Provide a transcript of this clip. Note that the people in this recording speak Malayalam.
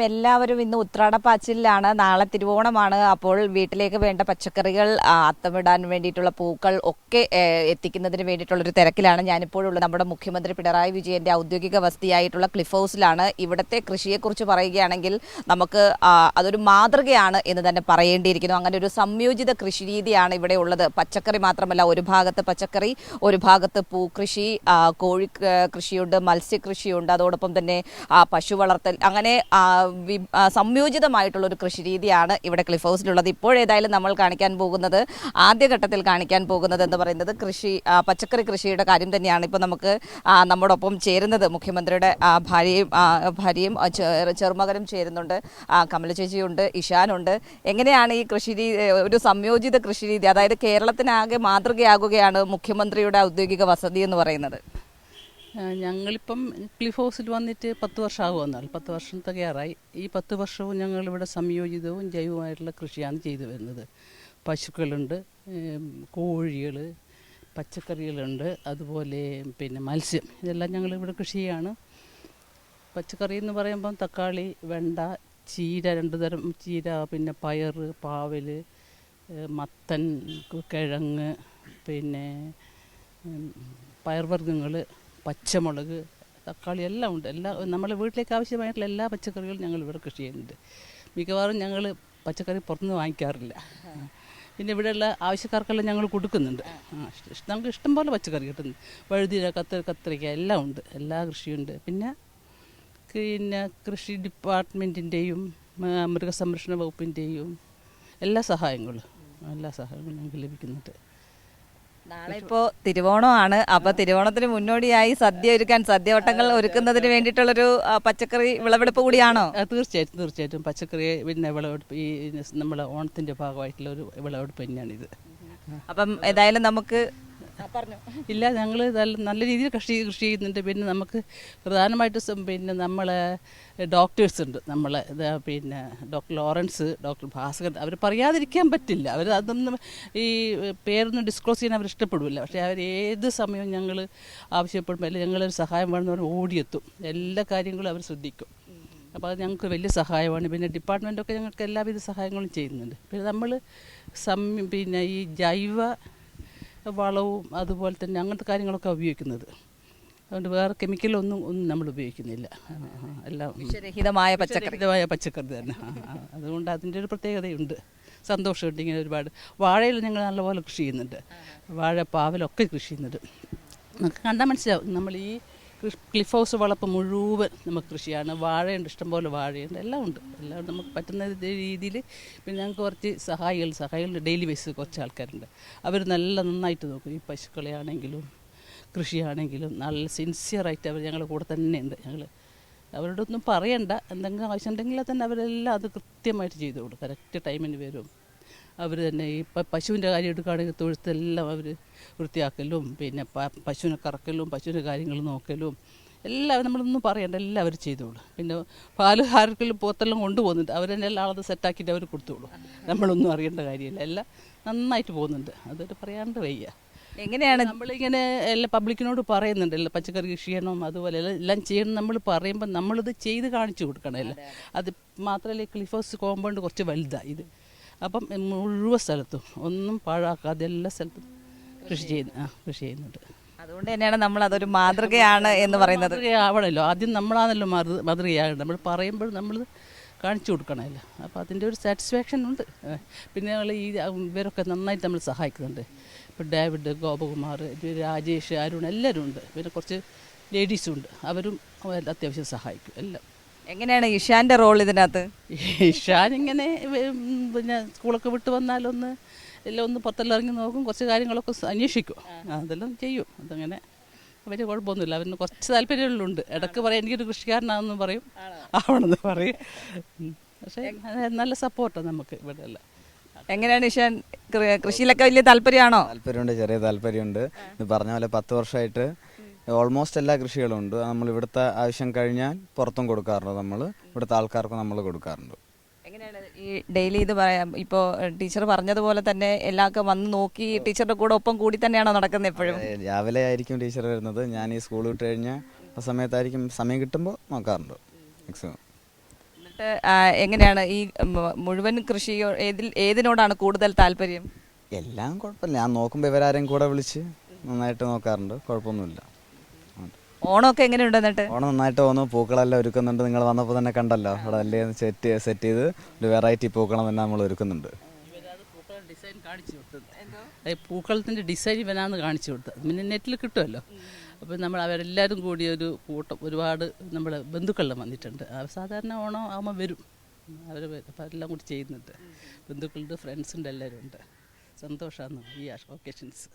ഇപ്പം എല്ലാവരും ഇന്ന് ഉത്രാടപ്പാച്ചിലാണ്. നാളെ തിരുവോണമാണ്. അപ്പോൾ വീട്ടിലേക്ക് വേണ്ട പച്ചക്കറികൾ അത്തമിടാൻ വേണ്ടിയിട്ടുള്ള പൂക്കൾ ഒക്കെ എത്തിക്കുന്നതിന് വേണ്ടിയിട്ടുള്ളൊരു തിരക്കിലാണ് ഞാനിപ്പോഴുള്ളത് നമ്മുടെ മുഖ്യമന്ത്രി പിണറായി വിജയന്റെ ഔദ്യോഗിക വസതിയായിട്ടുള്ള ക്ലിഫ് ഹൗസിലാണ്. ഇവിടുത്തെ കൃഷിയെക്കുറിച്ച് പറയുകയാണെങ്കിൽ നമുക്ക് അതൊരു മാതൃകയാണ് എന്ന് തന്നെ പറയേണ്ടിയിരിക്കുന്നു. അങ്ങനെ ഒരു സംയോജിത കൃഷി രീതിയാണ് ഇവിടെ ഉള്ളത്. പച്ചക്കറി മാത്രമല്ല ഒരു ഭാഗത്ത് പച്ചക്കറി ഒരു ഭാഗത്ത് പൂക്കൃഷി കോഴി കൃഷിയുണ്ട് മത്സ്യകൃഷിയുണ്ട്. അതോടൊപ്പം തന്നെ പശു വളർത്തൽ. അങ്ങനെ സംയോജിതമായിട്ടുള്ള ഒരു കൃഷി രീതിയാണ് ഇവിടെ ക്ലിഫ് ഹൗസിലുള്ളത്. ഇപ്പോഴേതായാലും നമ്മൾ കാണിക്കാൻ പോകുന്നത് ആദ്യഘട്ടത്തിൽ കാണിക്കാൻ പോകുന്നത് എന്ന് പറയുന്നത് കൃഷി പച്ചക്കറി കൃഷിയുടെ കാര്യം തന്നെയാണ്. ഇപ്പോൾ നമുക്ക് നമ്മോടൊപ്പം ചേരുന്നത് മുഖ്യമന്ത്രിയുടെ ഭാര്യയും ഭാര്യയും ചെറുമകനും ചേരുന്നുണ്ട്. കമല ചേച്ചിയുണ്ട് ഇഷാനുണ്ട്. എങ്ങനെയാണ് ഈ കൃഷി രീതി ഒരു സംയോജിത കൃഷി രീതി? അതായത് കേരളത്തിനാകെ മാതൃകയാകുകയാണ് മുഖ്യമന്ത്രിയുടെ ഔദ്യോഗിക വസതി എന്ന് പറയുന്നത്. ഞങ്ങളിപ്പം ക്ലിഫ് ഹൗസിൽ വന്നിട്ട് പത്ത് വർഷമാകുമെന്നാൽ പത്ത് വർഷം തകയാറായി ഈ പത്ത് വർഷവും ഞങ്ങളിവിടെ സംയോജിതവും ജൈവമായിട്ടുള്ള കൃഷിയാണ് ചെയ്തു വരുന്നത്. പശുക്കളുണ്ട് കോഴികൾ പച്ചക്കറികളുണ്ട് അതുപോലെ പിന്നെ മത്സ്യം. ഇതെല്ലാം ഞങ്ങളിവിടെ കൃഷി ചെയ്യാണ്. പച്ചക്കറി എന്ന് പറയുമ്പം തക്കാളി വെണ്ട ചീര രണ്ട് തരം ചീര പിന്നെ പയർ പാവൽ മത്തൻ കിഴങ്ങ് പിന്നെ പയർവർഗങ്ങൾ പച്ചമുളക് തക്കാളി എല്ലാം ഉണ്ട്. എല്ലാ നമ്മുടെ വീട്ടിലേക്ക് ആവശ്യമായിട്ടുള്ള എല്ലാ പച്ചക്കറികളും ഞങ്ങൾ ഇവിടെ കൃഷി ചെയ്യുന്നുണ്ട്. മിക്കവാറും ഞങ്ങൾ പച്ചക്കറി പുറത്തുനിന്ന് വാങ്ങിക്കാറില്ല. പിന്നെ ഇവിടെയുള്ള ആവശ്യക്കാർക്കെല്ലാം ഞങ്ങൾ കൊടുക്കുന്നുണ്ട്. നമുക്ക് ഇഷ്ടം പോലെ പച്ചക്കറി കിട്ടുന്നു. വഴുതിര കത്ത് കത്തിരിക്ക എല്ലാം ഉണ്ട്. എല്ലാ കൃഷിയുണ്ട് പിന്നെ പിന്നെ കൃഷി ഡിപ്പാർട്ട്മെന്റിന്റെയും മൃഗസംരക്ഷണ വകുപ്പിന്റെയും എല്ലാ സഹായങ്ങളും എല്ലാ സഹായങ്ങളും ഞങ്ങൾക്ക് ലഭിക്കുന്നുണ്ട്. നാളെ ഇപ്പോ തിരുവോണമാണ്. അപ്പൊ തിരുവോണത്തിന് മുന്നോടിയായി സദ്യ ഒരുക്കാൻ സദ്യവട്ടങ്ങൾ ഒരുക്കുന്നതിന് വേണ്ടിയിട്ടുള്ളൊരു പച്ചക്കറി വിളവെടുപ്പ് കൂടിയാണോ? തീർച്ചയായിട്ടും തീർച്ചയായിട്ടും. പച്ചക്കറി പിന്നെ വിളവെടുപ്പ് ഈ നമ്മുടെ ഓണത്തിന്റെ ഭാഗമായിട്ടുള്ള ഒരു വിളവെടുപ്പ് തന്നെയാണ് ഇത് അപ്പം ഏതായാലും നമുക്ക് ഇല്ല ഞങ്ങൾ നല്ല രീതിയിൽ കൃഷി കൃഷി ചെയ്യുന്നുണ്ട്. പിന്നെ നമുക്ക് പ്രധാനമായിട്ട് പിന്നെ നമ്മളെ ഡോക്ടേഴ്സ് ഉണ്ട് നമ്മളെ പിന്നെ ഡോക്ടർ ലോറൻസ് ഡോക്ടർ ഭാസ്കർ അവർ പറയാതിരിക്കാൻ പറ്റില്ല. അവർ അതൊന്നും ഈ പേരൊന്നും ഡിസ്ക്ലോസ് ചെയ്യാൻ അവർ ഇഷ്ടപ്പെടില്ല പക്ഷേ അവർ ഏത് സമയവും ഞങ്ങൾ ആവശ്യപ്പെടുമ്പോൾ അല്ലെങ്കിൽ ഞങ്ങളൊരു സഹായം വേണമെന്ന് പറഞ്ഞാൽ ഓടിയെത്തും. എല്ലാ കാര്യങ്ങളും അവർ ശ്രദ്ധിക്കും. അപ്പോൾ അത് ഞങ്ങൾക്ക് വലിയ സഹായമാണ്. പിന്നെ ഡിപ്പാർട്ട്മെന്റൊക്കെ ഞങ്ങൾക്ക് എല്ലാവിധ സഹായങ്ങളും ചെയ്യുന്നുണ്ട്. പിന്നെ നമ്മൾ സം പിന്നെ ഈ ജൈവ വളവും അതുപോലെ തന്നെ അങ്ങനത്തെ കാര്യങ്ങളൊക്കെ ഉപയോഗിക്കുന്നത്. അതുകൊണ്ട് വേറെ കെമിക്കലൊന്നും ഒന്നും നമ്മൾ ഉപയോഗിക്കുന്നില്ല. എല്ലാം വിഷരഹിതമായ പച്ചക്കറി. വിഷരഹിതമായ പച്ചക്കറി തന്നെ. അതുകൊണ്ട് അതിന്റെ ഒരു പ്രത്യേകതയുണ്ട്. സന്തോഷമുണ്ട് ഇങ്ങനെ ഒരുപാട്. വാഴയിൽ ഞങ്ങൾ നല്ലപോലെ കൃഷി ചെയ്യുന്നുണ്ട്. വാഴ പാവലൊക്കെ കൃഷി ചെയ്യുന്നുണ്ട്. നമുക്ക് കണ്ടാൽ മനസ്സിലാവും. നമ്മൾ ഈ ക്ലിഫ് വളപ്പ് മുഴുവൻ നമുക്ക് കൃഷിയാണ്. വാഴയുണ്ട് ഇഷ്ടംപോലെ വാഴയുണ്ട് എല്ലാം ഉണ്ട്. എല്ലാം നമുക്ക് പറ്റുന്ന രീതിയിൽ പിന്നെ ഞങ്ങൾക്ക് കുറച്ച് സഹായികൾ സഹായികൾ ഡെയിലി ബേസിൽ കുറച്ച് ആൾക്കാരുണ്ട്. അവർ നല്ല നന്നായിട്ട് നോക്കും. ഈ പശുക്കളെ ആണെങ്കിലും കൃഷിയാണെങ്കിലും നല്ല സിൻസിയറായിട്ട് അവർ ഞങ്ങളുടെ കൂടെ തന്നെ ഉണ്ട് ഞങ്ങൾ അവരോടൊന്നും പറയണ്ട. എന്തെങ്കിലും ആവശ്യമുണ്ടെങ്കിൽ തന്നെ അവരെല്ലാം അത് കൃത്യമായിട്ട് ചെയ്തു കൊടുക്കും. കറക്റ്റ് ടൈമിന് വരും. അവർ തന്നെ ഈ പശുവിന്റെ കാര്യം എടുക്കുകയാണെങ്കിൽ തൊഴുത്തെല്ലാം അവർ വൃത്തിയാക്കലും പിന്നെ പ- പശുവിനെ കറക്കലും പശുവിന്റെ കാര്യങ്ങൾ നോക്കലും എല്ലാവരും നമ്മളൊന്നും പറയണ്ട എല്ലാം അവർ ചെയ്തോളൂ. പിന്നെ പാൽ ആർക്കെങ്കിലും പോത്തെല്ലാം കൊണ്ടുപോകുന്നുണ്ട് അവർ തന്നെ എല്ലാം ആളത് സെറ്റാക്കിയിട്ട് അവർ കൊടുത്തോളൂ. നമ്മളൊന്നും അറിയേണ്ട കാര്യമില്ല. എല്ലാം നന്നായിട്ട് പോകുന്നുണ്ട്. അതൊരു പറയാണ്ട് വയ്യ. എങ്ങനെയാണ്? നമ്മളിങ്ങനെ എല്ലാം പബ്ലിക്കിനോട് പറയുന്നുണ്ട് എല്ലാ പച്ചക്കറി കൃഷി ചെയ്യണം അതുപോലെ എല്ലാം- ചെയ്യണം നമ്മൾ പറയുമ്പോൾ നമ്മളിത് ചെയ്ത് കാണിച്ചു കൊടുക്കണമല്ലോ അത് മാത്രമല്ല ക്ലിഫോസ് കോമ്പൗണ്ട് കുറച്ച് വലുതാണ് ഇത്. അപ്പം മുഴുവൻ സ്ഥലത്തും ഒന്നും പാഴാക്കാതെ എല്ലാ സ്ഥലത്തും കൃഷി ചെയ്യുന്നു ആ കൃഷി ചെയ്യുന്നുണ്ട്. അതുകൊണ്ട് തന്നെയാണ് നമ്മൾ അതൊരു മാതൃകയാണ് എന്ന് പറയുന്നത്. ആവണല്ലോ. ആദ്യം നമ്മളാണല്ലോ മാതൃ മാതൃകയാകേണ്ടത്. നമ്മൾ പറയുമ്പോൾ നമ്മൾ കാണിച്ചു കൊടുക്കണമല്ലോ. അപ്പോൾ അതിന്റെ ഒരു സാറ്റിസ്ഫാക്ഷൻ ഉണ്ട്. പിന്നെ ഞങ്ങൾ ഈ ഇവരൊക്കെ നന്നായിട്ട് നമ്മൾ സഹായിക്കുന്നുണ്ട്. ഇപ്പോൾ ഡേവിഡ് ഗോപകുമാർ രാജേഷ് അരുൺ എല്ലാവരും ഉണ്ട്. പിന്നെ കുറച്ച് ലേഡീസും ഉണ്ട്. അവരും അത്യാവശ്യം സഹായിക്കും. എല്ലാം. എങ്ങനെയാണ് ഇഷാന്റെ റോൾ ഇതിനകത്ത്? ഇഷാൻ ഇങ്ങനെ പിന്നെ സ്കൂളൊക്കെ വിട്ട് വന്നാലൊന്ന് എല്ലാം ഒന്ന് പുറത്തെല്ലാം ഇറങ്ങി നോക്കും കുറച്ച് കാര്യങ്ങളൊക്കെ അന്വേഷിക്കും. അതെല്ലാം ചെയ്യും. അതങ്ങനെ വലിയ കുഴപ്പമൊന്നുമില്ല. അവന് കുറച്ച് താല്പര്യമുള്ളുണ്ട് ഇടയ്ക്ക് പറയും എനിക്കൊരു കൃഷിക്കാരനാണെന്ന് പറയും. ആവണമെന്ന് പറയും. പക്ഷേ നല്ല സപ്പോർട്ടാണ് നമുക്ക് ഇവിടെ എല്ലാം. എങ്ങനെയാണ് ഇഷാൻ കൃഷിയിലൊക്കെ വലിയ താല്പര്യമാണോ? താല്പര്യമുണ്ട് ചെറിയ താല്പര്യമുണ്ട്. പറഞ്ഞ പോലെ പത്ത് വർഷമായിട്ട് ഓൾമോസ്റ്റ് എല്ലാ കൃഷികളും ഉണ്ട്. നമ്മൾ ഇവിടുത്തെ ആവശ്യം കഴിഞ്ഞാൽ പുറത്തും കൊടുക്കാറുണ്ട് നമ്മൾ. ഇവിടുത്തെ ആൾക്കാർക്ക് നമ്മൾ കൊടുക്കാറുണ്ട്. എങ്ങനെയാണ് ഈ ഡെയിലി ഇത് പറയാം ഇപ്പോൾ ടീച്ചർ പറഞ്ഞതുപോലെ തന്നെ എല്ലാവർക്കും വന്ന് നോക്കി ടീച്ചറുടെ കൂടെ ഒപ്പം കൂടി തന്നെയാണോ നടക്കുന്നത് എപ്പോഴും? രാവിലെ ആയിരിക്കും ടീച്ചർ വരുന്നത്. ഞാൻ ഈ സ്കൂൾ വിട്ട് കഴിഞ്ഞ ആ സമയത്തായിരിക്കും സമയം കിട്ടുമ്പോൾ നോക്കാറുണ്ട്. മാക്സിമം എന്നിട്ട് ആ, എങ്ങനെയാണ് ഈ മുഴുവൻ കൃഷി ഏതിൽ ഏതിനോടാണ് കൂടുതൽ താല്പര്യം? എല്ലാം കുഴപ്പമില്ല. ഞാൻ നോക്കുമ്പോൾ ഇവരാരെയും കൂടെ വിളിച്ച് നന്നായിട്ട് നോക്കാറുണ്ട്. കുഴപ്പമൊന്നുമില്ല. ഓണമൊക്കെ എങ്ങനെയുണ്ട് എന്നിട്ട്? ഓണം നന്നായിട്ട് തോന്നുന്നു പൂക്കളെല്ലാം ഒരുക്കുന്നുണ്ട്. നിങ്ങൾ വന്നപ്പോൾ തന്നെ കണ്ടല്ലോ. അവിടെ അല്ലേ സെറ്റ് സെറ്റ് ചെയ്ത് ഒരു വെറൈറ്റി പൂക്കളം തന്നെ നമ്മൾ ഒരുക്കുന്നുണ്ട്. ഡിസൈൻ കാണിച്ചു കൊടുത്തത് ഏ, പൂക്കളത്തിന്റെ ഡിസൈൻ ഇവനാണ് കാണിച്ചു കൊടുത്തത് പിന്നെ നെറ്റിൽ കിട്ടുമല്ലോ. അപ്പോൾ നമ്മൾ അവരെല്ലാവരും കൂടി ഒരു കൂട്ടം ഒരുപാട് നമ്മുടെ ബന്ധുക്കളെല്ലാം വന്നിട്ടുണ്ട്. സാധാരണ ഓണം ആകുമ്പോൾ വരും. അവർ അപ്പോൾ എല്ലാം കൂടി ചെയ്യുന്നുണ്ട്. ബന്ധുക്കളുണ്ട് ഫ്രണ്ട്സുണ്ട് എല്ലാവരും ഉണ്ട്. സന്തോഷമാണ് ഈ ഒക്കേഷൻസ്